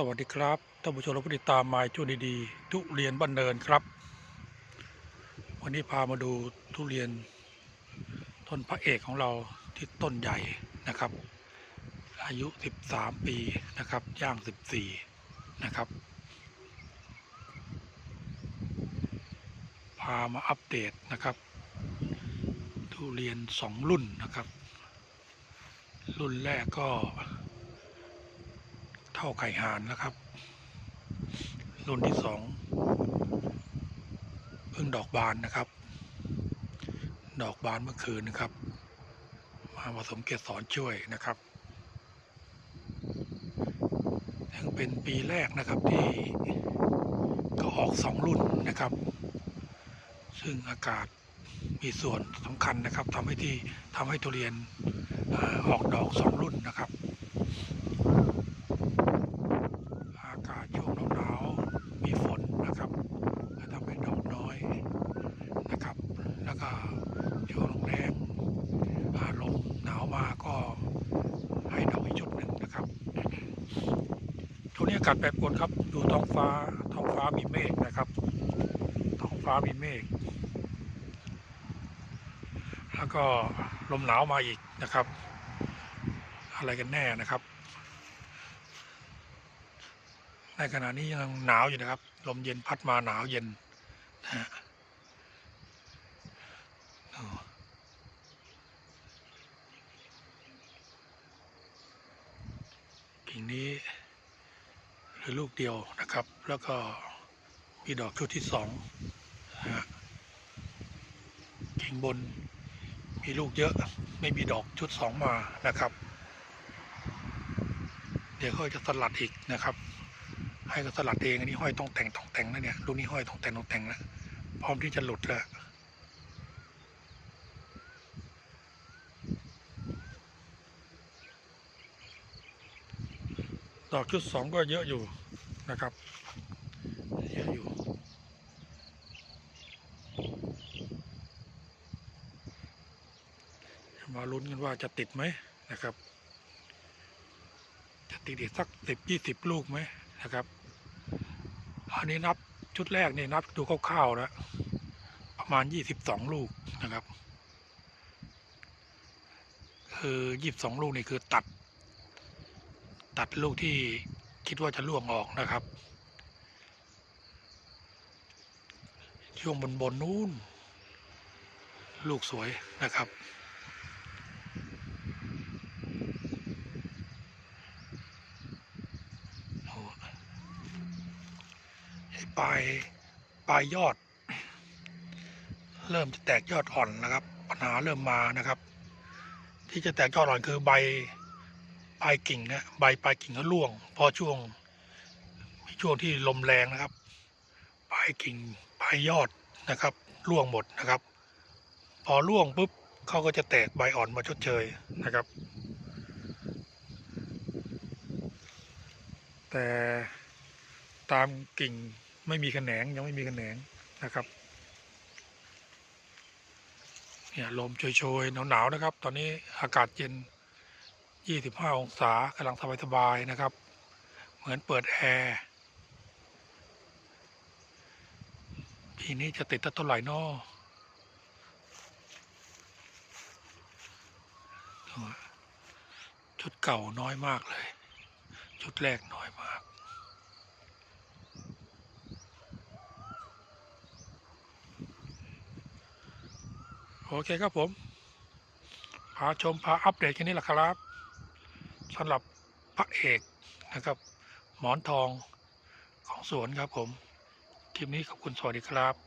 สวัสดีครับท่านผู้ชมและผู้ติดตามมายจุดีๆ ทุเรียนบ้านเนินครับ วันนี้พามาดูทุเรียนต้นพระเอกของเราที่ต้นใหญ่นะครับ อายุ 13 ปีนะครับ ย่าง 14 นะครับ พามาอัปเดตนะครับ ทุเรียนสองรุ่นนะครับ รุ่นแรกก็ เท่าไข่ห่านนะครับ รุ่นที่สองเพิ่งดอกบานนะครับ ดอกบานเมื่อคืนนะครับ มาผสมเกสรช่วยนะครับยังเป็นปีแรกนะครับที่ก็ออกสองรุ่นนะครับ ซึ่งอากาศมีส่วนสำคัญนะครับทำให้ที่ทำให้ทุเรียนอออกดอกสองรุ่นนะครับ อากาศช่วงหนาวๆมีฝนนะครับก็ทำให้ดอกน้อยนะครับ แล้วก็ช่วงแรงอารมณ์หนาวมาก็ให้ดอกอีกชุดหนึ่งนะครับช่ วงนี้อากาศแปรปรวนครับ ดูท้องฟ้า ท้องฟ้ามีเมฆนะครับ ท้องฟ้ามีเมฆ แล้วก็ลมหนาวมาอีกนะครับ อะไรกันแน่นะครับ ในขณะนี้ยังหนาวอยู่นะครับ ลมเย็นพัดมาหนาวเย็นนะฮะกิ่งนี้ คือลูกเดียวนะครับ แล้วก็มีดอกชุดที่สองนะฮะกิ่งบนมีลูกเยอะไม่มีดอกชุดสองมานะครับ เดี๋ยวเขาจะสลัดอีกนะครับ ให้ก็สลัดเองอันนี้ห้อยต้องแต่งต้องแต่งแล้วเนี่ยลูกนี้ห้อยต้องแต่งต้องแต่งแล้วพร้อมที่จะหลุดแล้ว ดอกชุดสองก็เยอะอยู่นะครับเยอะอยู่มาลุ้นกันว่าจะติดไหมนะครับ จะติดอีกสักสิบยี่สิบลูกไหมนะครับ อันนี้นับชุดแรกนี่นับดูคร่าวๆนะประมาณยี่สิบสองลูกนะครับ คือยี่สิบสองลูกนี่คือตัด ตัดลูกที่คิดว่าจะล่วงออกนะครับ ช่วงบนบนๆนู้น ลูกสวยนะครับโอ้ไอ้ปลาย ปลายยอด เริ่มจะแตกยอดอ่อนนะครับ ปัญหาเริ่มมานะครับ ที่จะแตกยอดอ่อนคือใบ ปลายกิ่งนะใบปลายกิ่งก็ร่วง พอช่วงช่วงที่ลมแรงนะครับ ปลายกิ่งปลายยอดนะครับร่วงหมดนะครับ พอร่วงปุ๊บเขาก็จะแตกใบอ่อนมาชดเชยนะครับ แต่ตามกิ่งไม่มีแขนงยังไม่มีแขนงนะครับเนี่ยลมโชยๆหนาวๆนะครับ ตอนนี้อากาศเย็น 25 องศากำลังสบายๆนะครับ เหมือนเปิดแอร์ปีนี้จะติดเท่าไหร่นอชุดเก่าน้อยมากเลย ชุดแรกน้อยมากโอเคครับผม พาชม พาอัปเดตแค่นี้แหละครับ สำหรับพระเอกนะครับ หมอนทองของสวนครับผม คลิปนี้ขอบคุณสวัสดีครับ